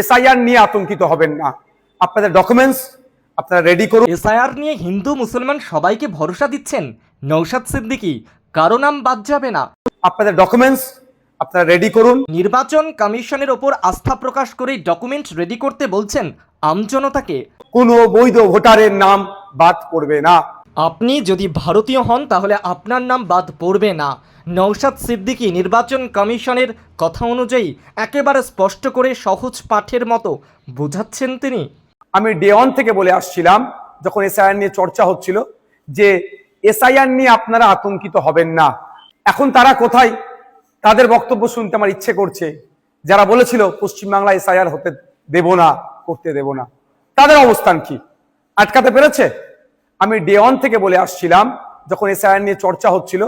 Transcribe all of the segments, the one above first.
SIR নিয়ে আতঙ্কিত হবেন না। আপনাদের ডকুমেন্টস আপনারা রেডি করুন। এসআইআর নিয়ে হিন্দু মুসলমান সবাইকে ভরসা দিচ্ছেন? নৌশাদ সিদ্দিকী কারও নাম বাদ যাবে না। আপনাদের ডকুমেন্টস আপনারা রেডি করুন। নির্বাচন কমিশনের ওপর আস্থা প্রকাশ করেই ডকুমেন্ট রেডি করতে বলছেন আমজনতাকে। কোনো বৈধ ভোটারের নাম বাদ পড়বে না। আপনি যদি ভারতীয় হন, তাহলে আপনার নাম বাদ পড়বে না। নৌশাদ সিদ্দিকী নির্বাচন কমিশনের কথা অনুযায়ী একেবারে স্পষ্ট করে সহজ পাঠের মতো বোঝাচ্ছেন তিনি। আমি ডে ওয়ান থেকে বলে আসছিলাম, যখন এসআইআর নিয়ে চর্চা হচ্ছিল, যে এসআইআর নিয়ে আপনারা আতঙ্কিত হবেন না। এখন তারা কোথায়? তাদের বক্তব্য শুনতে আমার ইচ্ছে করছে। যারা বলেছিল, পশ্চিমবাংলা এসআইআর হতে দেব না, করতে দেব না। তাদের অবস্থান কি? আটকাতে পেরেছে? আমি ডে ওয়ান থেকে বলে আসছিলাম যখন এসআইআর নিয়ে চর্চা হচ্ছিল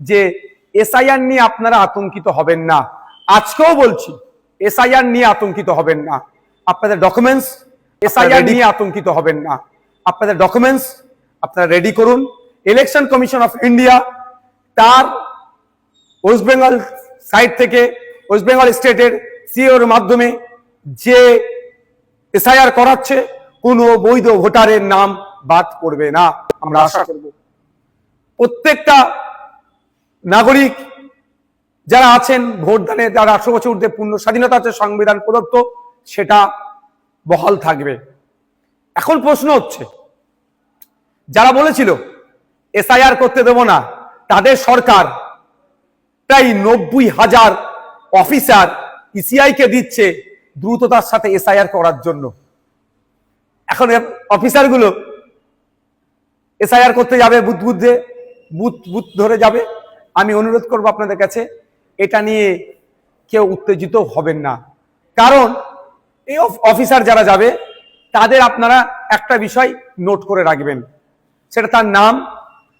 যে এসআইআর নিয়ে আপনারা আতঙ্কিত হবেন না। আজকেও বলছি এসআইআর নিয়ে আতঙ্কিত হবেন না। আপনাদের ডকুমেন্টস এসআইআর নিয়ে আতঙ্কিত হবেন না। আপনাদের ডকুমেন্টস আপনারা রেডি করুন। ইলেকশন কমিশন অফ ইন্ডিয়া তার ওয়েস্ট বেঙ্গল সাইড থেকে ওয়েস্ট বেঙ্গল স্টেটের সিওর মাধ্যমে যে এসআইআর করাচ্ছে কোনো বৈধ ভোটারের নাম বাদ পড়বে না। আমরা আশা করব। প্রত্যেকটা নাগরিক যারা আছেন ভোটদানে যারা আঠারো বছর ঊর্ধ্বে পূর্ণ স্বাধীনতা আছে সংবিধান প্রদত্ত সেটা বহাল থাকবে। এখন প্রশ্ন হচ্ছে যারা বলেছিল এসআইআর করতে দেব না তাদের সরকার প্রায় নব্বই হাজার অফিসার ইসিআই কে দিচ্ছে দ্রুততার সাথে এসআইআর করার জন্য। এখন অফিসারগুলো এসআইআর করতে যাবে বুথ বুথে বুথ বুথ ধরে যাবে। আমি অনুরোধ করব আপনাদের কাছে, এটা নিয়ে কেউ উত্তেজিত হবেন না। কারণ এই অফ- অফিসার যারা যাবে, তাদের আপনারা একটা বিষয় নোট করে রাখবেন। সেটা তার নাম,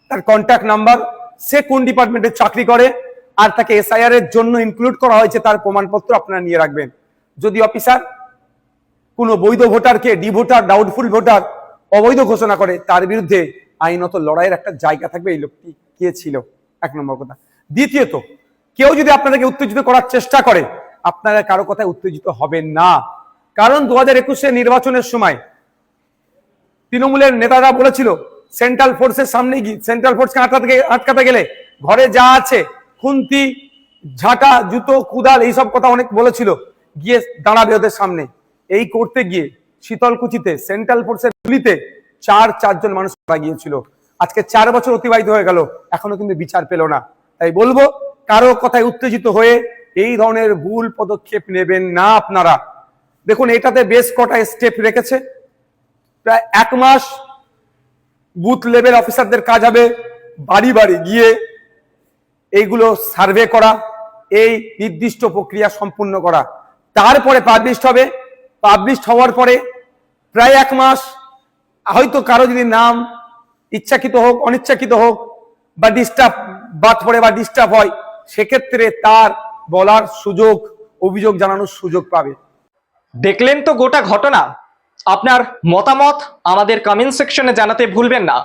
তার কন্ট্যাক্ট নাম্বার সে কোন ডিপার্টমেন্টে চাকরি করে, আর তাকে এসআইআর এর জন্য ইনক্লুড করা হয়েছে তার প্রমাণপত্র আপনারা নিয়ে রাখবেন। যদি অফিসার কোনো বৈধ ভোটারকে, ডি ভোটার ডাউটফুল ভোটার, অবৈধ ঘোষণা করে, তার বিরুদ্ধে আইনত লড়াইয়ের একটা জায়গা থাকবে, এই লোকটি কে ছিল? এক নম্বর কথা। দ্বিতীয়ত, কেউ যদি আপনাদেরকে উত্তেজিত করার চেষ্টা করে, আপনারা কারও কথায় উত্তেজিত হবেন না। কারণ দু হাজার একুশে নির্বাচনের সময় তৃণমূলের নেতারা বলেছিল সেন্ট্রাল ফোর্সের সামনে গিয়ে সেন্ট্রাল ফোর্সকে আটকাতে আটকাতে গেলে ঘরে যা আছে, খুন্তি, ঝাঁটা, জুতো, কুদাল এইসব কথা অনেক বলেছিল, গিয়ে দাঁড়াবে ওদের সামনে। এই করতে গিয়ে শীতলকুচিতে সেন্ট্রাল ফোর্সের গুলিতে চার, চারজন মানুষ মারা গিয়েছিল। আজকে চার বছর অতিবাহিত হয়ে গেল, এখনও কিন্তু বিচার পেল না। তাই বলব, কারও কথায় উত্তেজিত হয়ে এই ধরনের ভুল পদক্ষেপ নেবেন না আপনারা। দেখুন, এটাতে বেশ কটা স্টেপ রেখেছে। প্রায় এক মাস বুথ লেভেল অফিসারদের কাজ হবে, বাড়ি বাড়ি গিয়ে এইগুলো সার্ভে করা, এই নির্দিষ্ট প্রক্রিয়া সম্পূর্ণ করা। তারপরে পাবলিশ হবে। পাবলিশ হওয়ার পরে প্রায় এক মাস হয়তো কারও যদি নাম ইচ্ছাকৃত হোক, অনিচ্ছাকৃত হোক, বা ডিস্টার্ব বাদ পড়ে বা ডিস্টার্ব হয়, সেক্ষেত্রে তার বলার সুযোগ, অভিযোগ জানানোর সুযোগ পাবে। দেখলেন তো গোটা ঘটনা? আপনার মতামত আমাদের কমেন্ট সেকশনে জানাতে ভুলবেন না।